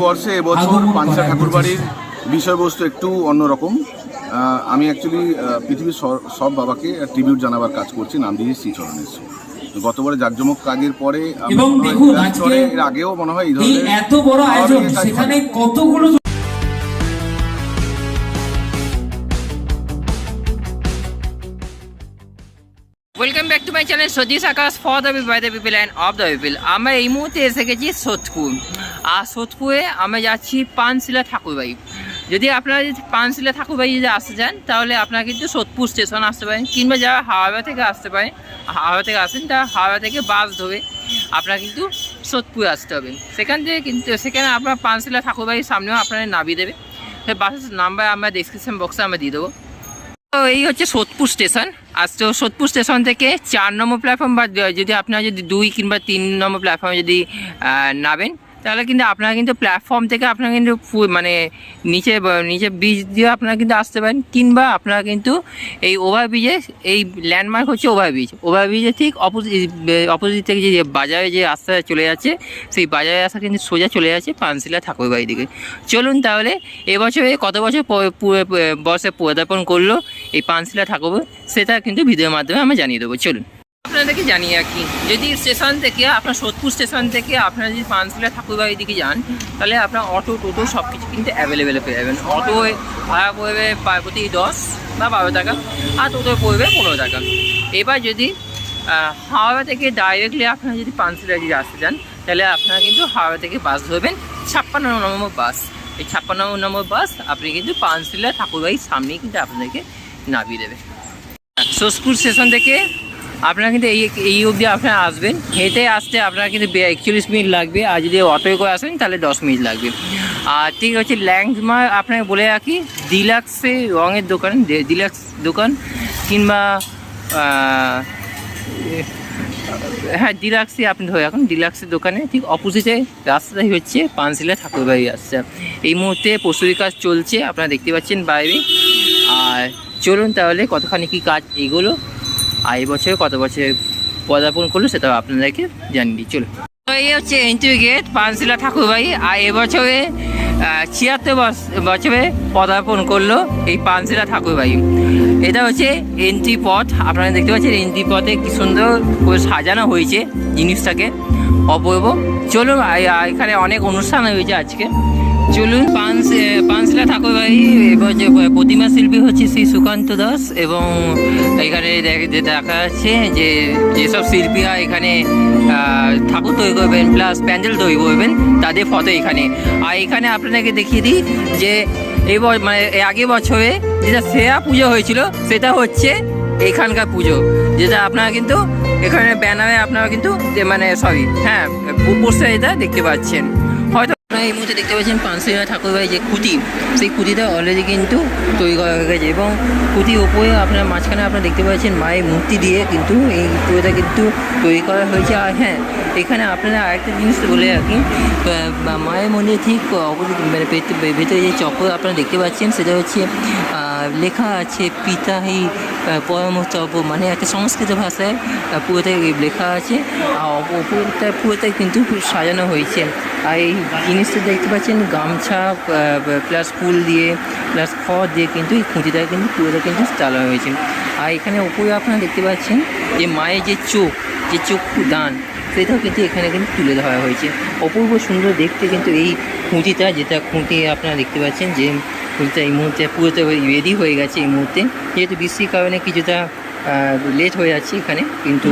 নববর্ষে এবছর পাঞ্চা ঠাকুর বাড়ির বিষয়বস্তু একটু অন্যরকম। আমি অ্যাকচুয়ালি পৃথিবীর সব বাবাকে ট্রিবিউট জানাবার কাজ করছি নাম দিয়ে শ্রীচরণেশ্বর গতবারে জাকজমক কাজের পরে এবং দেখুন আজকে এর আগেও মনে হয় এই এই ধরনের এত বড় আয়োজন সেখানে কতগুলো welcome back to my channel Satish Akash for the by the people and of the people আমরা এই মুহূর্তে এসে গেছি সোদপুর। আর সোদপুরে আমরা যাচ্ছি পানশিলা ঠাকুরবাড়ি। যদি আপনারা যদি পানশিলা ঠাকুরবাড়ি যদি আসতে চান, তাহলে আপনারা কিন্তু সোদপুর স্টেশন আসতে পারেন, কিংবা যারা হাওড়া থেকে আসতে পারেন, হাওড়া থেকে আসেন, তারা হাওড়া থেকে বাস ধরে আপনারা কিন্তু সোদপুর আসতে হবে সেখান থেকে কিন্তু, সেখানে আপনার পানশিলা ঠাকুরবাড়ির সামনেও আপনারা নামিয়ে দেবে। সেই বাসের নাম্বার আমরা ডিসক্রিপশন বক্সে আমরা দিয়ে দেবো। তো এই হচ্ছে সোদপুর স্টেশন। আর তো সোদপুর স্টেশন থেকে চার নম্বর প্ল্যাটফর্ম বা যদি আপনারা যদি দুই কিংবা তিন নম্বর প্ল্যাটফর্মে যদি নামেন, তাহলে কিন্তু আপনারা কিন্তু প্ল্যাটফর্ম থেকে আপনারা কিন্তু মানে নিচে নিচে ব্রিজ দিয়ে আপনারা কিন্তু আসতে পারেন, কিংবা আপনারা কিন্তু এই ওভার ব্রিজে এই ল্যান্ডমার্ক হচ্ছে ওভার ব্রিজ ওভার ব্রিজে ঠিক অপোজিট অপোজিট থেকে যে বাজারে যে রাস্তা চলে যাচ্ছে, সেই বাজারে রাস্তা কিন্তু সোজা চলে যাচ্ছে পানশিলা ঠাকুরবাড়ি দিকে। চলুন তাহলে এবছরে কত বছর বর্ষে পদার্পণ করল? এই পানশিলা ঠাকুর সেটা কিন্তু ভিডিওর মাধ্যমে আমরা জানিয়ে দেবো। চলুন। আপনাদেরকে জানিয়ে রাখি, যদি স্টেশন থেকে, আপনার সোদপুর স্টেশন থেকে আপনারা যদি পানশিলা ঠাকুরবাড়ির দিকে যান, তাহলে আপনার অটো, টোটো সব কিছু কিন্তু অ্যাভেলেবেল পেয়ে যাবেন। অটো ভাড়া পড়বে প্রতি দশ বা বারো টাকা, আর টোটো পড়বে পনেরো টাকা। এবার যদি হাওড়া থেকে ডাইরেক্টলি আপনারা যদি পানশিলা যদি আসতে চান, তাহলে আপনারা কিন্তু হাওড়া থেকে বাস ধরবেন, ছাপ্পান্ন নম্বর বাস এই ছাপ্পান্ন নম্বর বাস আপনি কিন্তু পানশিলা ঠাকুরবাড়ির সামনেই কিন্তু আপনাদেরকে নামিয়ে দেবে। সোসপুর স্টেশন থেকে আপনারা কিন্তু এই এই অবধি আপনারা আসবেন। হেঁটে আসতে আপনারা কিন্তু একচল্লিশ মিনিট লাগবে। আর যদি অটোয় করে আসেন, তাহলে দশ মিনিট লাগবে। আর ঠিক হচ্ছে ল্যান্ডমার্ক আপনাকে বলে রাখি, ডিলাক্সে রঙের দোকান ডিলাক্স দোকান কিংবা হ্যাঁ ডিলাক্সে আপনি ধরে রাখুন, ডিলাক্সের দোকানে ঠিক অপোজিটে রাস্তাটাই হচ্ছে পানশিলা ঠাকুরবাড়ি রাস্তা। এই মুহূর্তে প্রস্তুতি কাজ চলছে, আপনারা দেখতে পাচ্ছেন বাইরে। আর চলুন তাহলে কতখানি কি কাজ এগুলো, আর এই বছরে কত বছর পদার্পণ করল সেটা আপনাদেরকে জানিয়ে দিই। চলুন। এই হচ্ছে এন্ট্রি গেট পানশিলা ঠাকুরবাড়ি, আর এবছরে ছিয়াত্তর বছরে পদার্পণ করল এই পানশিলা ঠাকুরবাড়ি। এটা হচ্ছে এন্ট্রি পথ, আপনারা দেখতে পাচ্ছেন এন্ট্রি পথে কি সুন্দর করে সাজানো হয়েছে জিনিসটাকে, অপূর্ব। চলুন এখানে অনেক অনুষ্ঠান হয়েছে আজকে। চলুন, পানস পানশিলা ঠাকুরবাড়ি এবার যে প্রতিমা শিল্পী হচ্ছে শ্রী সুকান্ত দাস এবং এখানে দেখ- যাচ্ছে যে, যেসব শিল্পীরা এখানে ঠাকুর তৈরি করবেন প্লাস প্যান্ডেল তৈরি করবেন, তাদের ফটো এখানে। আর এখানে আপনাদেরকে দেখিয়ে দিই যে এই মানে আগে বছরে যেটা সেরা পুজো হয়েছিল, সেটা হচ্ছে এখানকার পুজো। যেটা আপনারা কিন্তু, এখানে ব্যানারে আপনারা কিন্তু মানে সরি হ্যাঁ পোস্টার এটা দেখতে পাচ্ছেন। এই মুহূর্তে দেখতে পাচ্ছেন পানশিলা ঠাকুরবাড়ি যে খুঁটি সেই খুঁটিটা অলরেডি কিন্তু তৈরি করা হয়ে গেছে এবং খুঁটির ওপরে আপনার মাঝখানে আপনারা দেখতে পাচ্ছেন মায়ের মূর্তি দিয়ে কিন্তু এই পুরোটা কিন্তু তৈরি করা হয়েছে। আর হ্যাঁ এখানে আপনারা আরেকটা জিনিস বলে রাখি মায়ের মন্দিরে ঠিক অপোজিট মানে ভেত- ভেতরে যে চক্র আপনারা দেখতে পাচ্ছেন, সেটা হচ্ছে লেখা আছে পিতাহি পরমচপ মানে একটা সংস্কৃত ভাষায় পুরোটাই লেখা আছে, আর অপ- ওপরটা পুরোটাই কিন্তু সাজানো হয়েছে। আর এই জিনিসটা দেখতে পাচ্ছেন, গামছা প্লাস ফুল দিয়ে প্লাস খড় দিয়ে কিন্তু এই খুঁটিটা কিন্তু পুরোটা কিন্তু চালানো হয়েছে। আর এখানে উপরে আপনারা দেখতে পাচ্ছেন, যে মায়ের যে চোখ, যে চক্ষু দান, সেটাও কিন্তু এখানে কিন্তু তুলে ধরা হয়েছে। অপূর্ব সুন্দর দেখতে কিন্তু এই খুঁটিটা, যেটা খুঁটি আপনারা দেখতে পাচ্ছেন, যে খুঁটিটা এই মুহূর্তে পুরোতে রেডি হয়ে গেছে এই মুহূর্তে। যেহেতু বৃষ্টির কারণে কিছুটা লেট হয়ে যাচ্ছে এখানে কিন্তু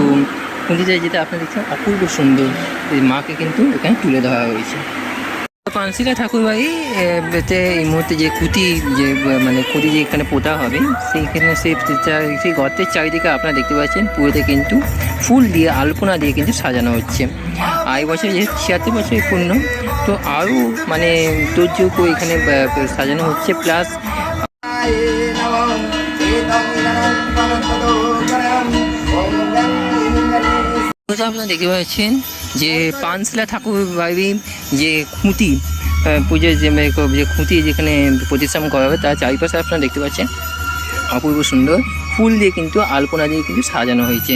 খুঁটিটা যেটা আপনারা দেখছেন অপূর্ব সুন্দর মাকে কিন্তু এখানে তুলে ধরা হয়েছে। পানশিলা ঠাকুরবাড়ি এতে এই মুহূর্তে যে খুঁটি যে মানে খুঁটি যে এখানে পোতা হবে সেইখানে সেই সেই গর্তের চারিদিকে আপনারা দেখতে পাচ্ছেন পুরোতে কিন্তু ফুল দিয়ে আলপনা দিয়ে কিন্তু সাজানো হচ্ছে। আর এই বছর যে ছিয়াত্তর বছরের পূর্ণ তো আরও মানে তোরযোগ্য এখানে সাজানো হচ্ছে। প্লাস তো আপনারা দেখতে পাচ্ছেন যে পানশিলা ঠাকুর বাড়ির যে খুঁটি পুজোর যে যে খুঁটি যেখানে প্রতিষ্ঠান করা হবে, তার চারিপাশে আপনারা দেখতে পাচ্ছেন অপূর্ব সুন্দর ফুল দিয়ে কিন্তু আলপনা দিয়ে কিন্তু সাজানো হয়েছে।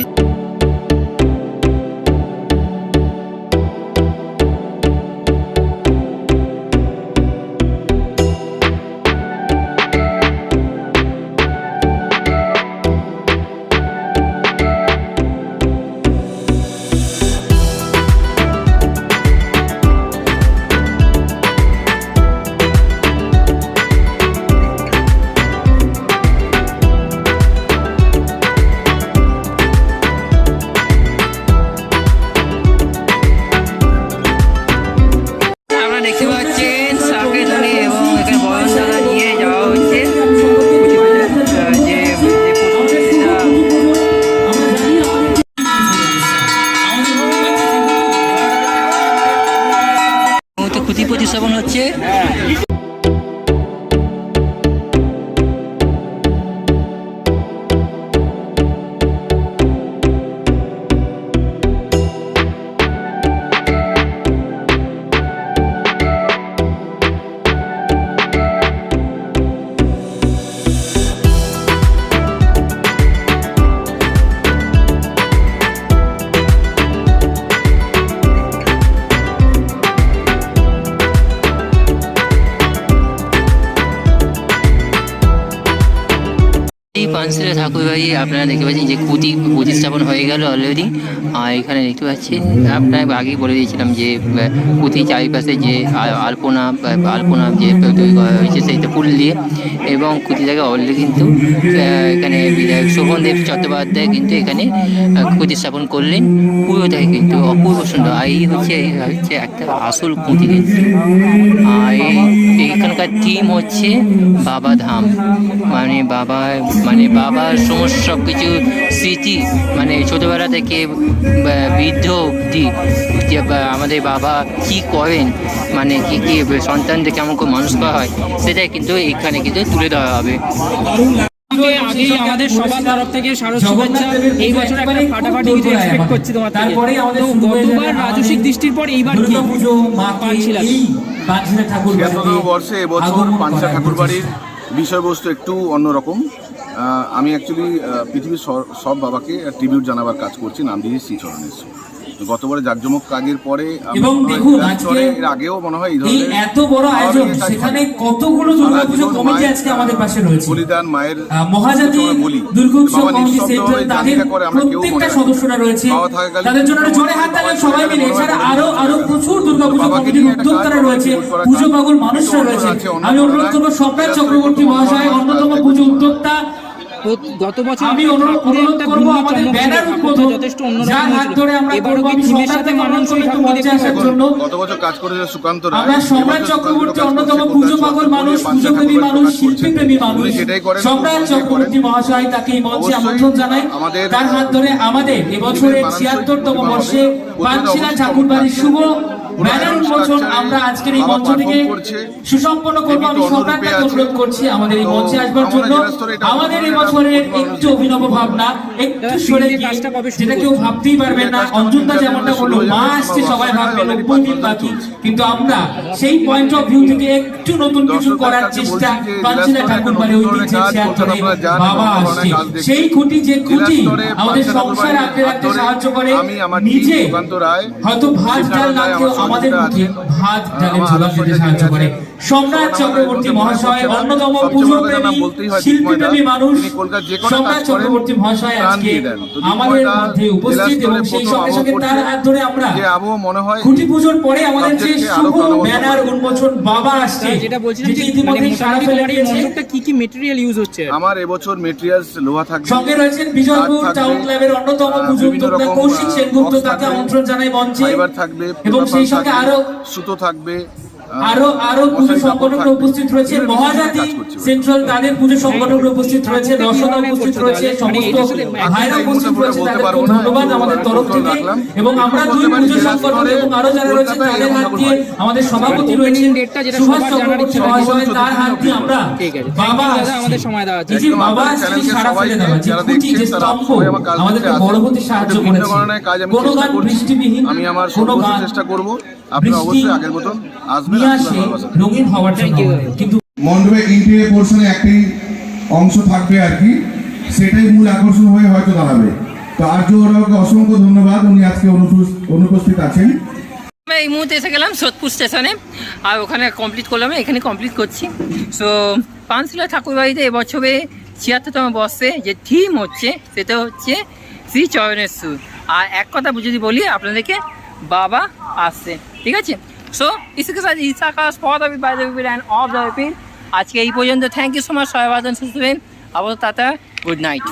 খুঁটি প্রতিস্থাপন হচ্ছে। এই ঠাকুর বাড়ি আপনারা দেখতে পাচ্ছেন যে খুঁটি প্রতিস্থাপন হয়ে গেল অলরেডি আর এখানে দেখতে পাচ্ছেন আপনার আগেই বলে দিয়েছিলাম যে খুঁটি চারিপাশে যে আলপনা আলপনা যে তৈরি করা হয়েছে সেইটা ফুল দিয়ে এবং খুঁটিটাকে অলরেডি কিন্তু এখানে বিধায়ক শোভনদেব চট্টোপাধ্যায় কিন্তু এখানে আহ, খুঁটি স্থাপন করলেন পুরোটাই কিন্তু অপূর্ব সুন্দর। আর এই হচ্ছে হচ্ছে একটা আসল খুঁটি কিন্তু আর এখানকার থিম হচ্ছে বাবা ধাম মানে বাবা মানে বাবার সমস্ত সব কিছু স্মৃতি মানে ছোটোবেলা থেকে বৃদ্ধ অবধি আমাদের বাবা কি করেন মানে কি কি সন্তানদের কেমন করে মানুষ করা হয়, সেটাই কিন্তু এখানে কিন্তু তুলে ধরা হবে। আগেই আমাদের সবার তরফ থেকে শারদ শুভেচ্ছা। এই বছর একটা ফাটাফাটি কিছু এক্সপেক্ট করছি তোমার থেকে। তো গতবার রাজস্বিক দৃষ্টির পর এইবার কি? পাঁচশিলা। ঠাকুর বর্ষে এবছর আগমন পাঞ্চা ঠাকুর বাড়ির বিষয়বস্তু একটু অন্যরকম। আমি অ্যাকচুয়ালি পৃথিবীর সব বাবাকে ট্রিবিউট জানাবার কাজ করছি নাম দিয়ে শ্রীচরণেশ্বর। গতবারে জাকজমক কাজের পরে এবং দেখুন, আজকে এর আগেও মনে হয় এই ধরনের এত বড় আয়োজন সেখানে কতগুলো দুর্গাপুজো কমিটি আজকে আমাদের পাশে রয়েছে। বলিদান মায়ের মহাজাতি দুর্গোৎসব কমিটি সেন্টার তাদের প্রত্যেকটা সদস্যরা রয়েছে। তাদের জন্য জোরে হাত তালেন সবাই মিলে। এছাড়া আরও আরও প্রচুর দুর্গাপুজো কমিটির উদ্যোক্তারা রয়েছে। পুজো পাগল মানুষরা রয়েছে। আমি অনুরোধ করব। সম্রাট চক্রবর্তী মহাশয় মানুষ অন্যতম রাস্তায় পুজো কোনো উদ্যোক্তা গত বছর আমি অনুরোধ করব আমাদের ব্যানার উদ্বোধন যথেষ্ট অন্যরকম হাত ধরে আমরা এবারও করব আমি জন্য গত বছর কাজ করেছে সুকান্ত রায়। আমরা সম্রাট চক্রবর্তী অন্যতম পাগল মানুষ মানুষ মানুষ। সম্রাট চক্রবর্তী মহাশয় তাকে এই মঞ্চে আমন্ত্রণ জানাই। তার হাত ধরে আমাদের এবছরের ছিয়াত্তরতম বর্ষে পাঁচশিলা প্রতিমা ঠাকুর বাড়ির শুভ পুরো ব্যানার iron উন্মোচন structure-এ আমরা আজকের এই বাবা মঞ্চটিকে সুসম্পন্ন করব আমি দেবী তো সম্রাটকে অনুরূপে আছে। অনুরোধ করছি আমাদের এই মঞ্চে আসবার জন্য। জেলা স্তরে এটা আমাদের আমাদের এবছরের একটু অভিনব ভাবনা একটু সরে গিয়ে কাজটা কবে শুরু যেটা কেউ ভাবতেই পারবেন না অঞ্জনদা যেমনটা বলল মা আসছে সবাই আসছে, নব্বই দিন বাকি। কিন্তু আমরা সেই পয়েন্ট অফ ভিউ থেকে একটু নতুন কিছু করার চেষ্টা স্তরে ঠাকুর বাড়ি ঐতিহ্যের শেয়ার বাবা আসছে। সেই খুঁটি যে খুঁটি আমাদের সংসার আঁকড়ে রাখতে সাহায্য করে নিজে হয়তো ভাত ডাল না খেয়েও আমাদের মধ্যে। ভাত ডালের ঝোলা যে সাহায্য করে সম্রাট চক্রবর্তী মহাশয় মনে। অন্যতম সবচেয়ে পুজো বড় কথা প্রেমী বলতেই হয় শিল্পীপ্রেমী মানুষ যে সম্রাট চক্রবর্তী মহাশয় আজকে আমাদের মধ্যে উপস্থিত এবং সেই সঙ্গে সঙ্গে তার হাত ধরে আমরা মনে হয় খুঁটি পুজোর পরে আমাদের যে শুভ ব্যানার উন্মোচন বাবা আসছে যেটা বলছিলাম যে মানে ইতিমধ্যে সারা ফেলে দিয়েছে। কি কি মেটেরিয়াল ইউজ হচ্ছে? আমার এবছর মেটেরিয়ালস লোহা থাকবে। সঙ্গে রয়েছেন বিজয়পুর টাউন ক্লাবের অন্যতম আহ, পুজো বিভিন্ন উদ্যোক্তা রকম, কৌশিক সেনগুপ্ত তাকে আমন্ত্রণ জানাই মঞ্চে। থাকবে এবং সেই সঙ্গে আরও সুতো থাকবে। আরও আরও পুজো সংগঠকরা উপস্থিত রয়েছে। মহাজাতি। সেন্ট্রাল তাদের পুজো সংগঠকরা উপস্থিত রয়েছে। রসদা উপস্থিত রয়েছে। সমস্ত ভাইরা উপস্থিত রয়েছে তাদেরকে ধন্যবাদ আমাদের তরফ থেকে। এবং আমরা দুই পুজো সংগঠন এবং আরও যারা রয়েছে তাদের হাত দিয়ে আমাদের সভাপতি রয়েছে সুভাষ চক্রবর্তী মহাশয়। তার হাত দিয়ে আমরা বাবা। আমাদের সময় দেওয়ার জন্য। এই যে বাবা আসছে সারা ফেলে দেওয়া যে খুঁটি যে স্তম্ভ আমাদেরকে বড় হতে সাহায্য করেছে। ধরনের কাজ আমি কোনো গান বৃষ্টিবিহীন আমি আমার কোনো সর্বোচ্চ গান চেষ্টা করব আপনারা অবশ্যই আগের মতন আসবেন। রঙিন হওয়ার কিন্তু মণ্ডপের ইন্টেরিয়র পোর্শনে একটি অংশ থাকবে আর কি। সেটাই মূল আকর্ষণ হয়ে হয়তো দাঁড়াবে। তো আর্য ওরাওকে অসংখ্য ধন্যবাদ। উনি আজকে অনুপস্থিত আছেন। এই মুহূর্তে এসে গেলাম সোদপুর স্টেশনে। আর ওখানে কমপ্লিট করলাম এখানে কমপ্লিট করছি। সো পানশিলা ঠাকুরবাড়িতে এবছরে ছিয়াত্তরতম বর্ষে যে থিম হচ্ছে সেটা হচ্ছে শ্রী চরণেশ্বর আর এক কথা যদি বলি আপনাদেরকে বাবা আসছে ঠিক আছে? সো ইসকে সাথে ইসাকাস for the by the and of the আজকে এই পর্যন্ত থ্যাংক ইউ সো মাচ সবাই সুস্থ আবার টাটা গুড নাইট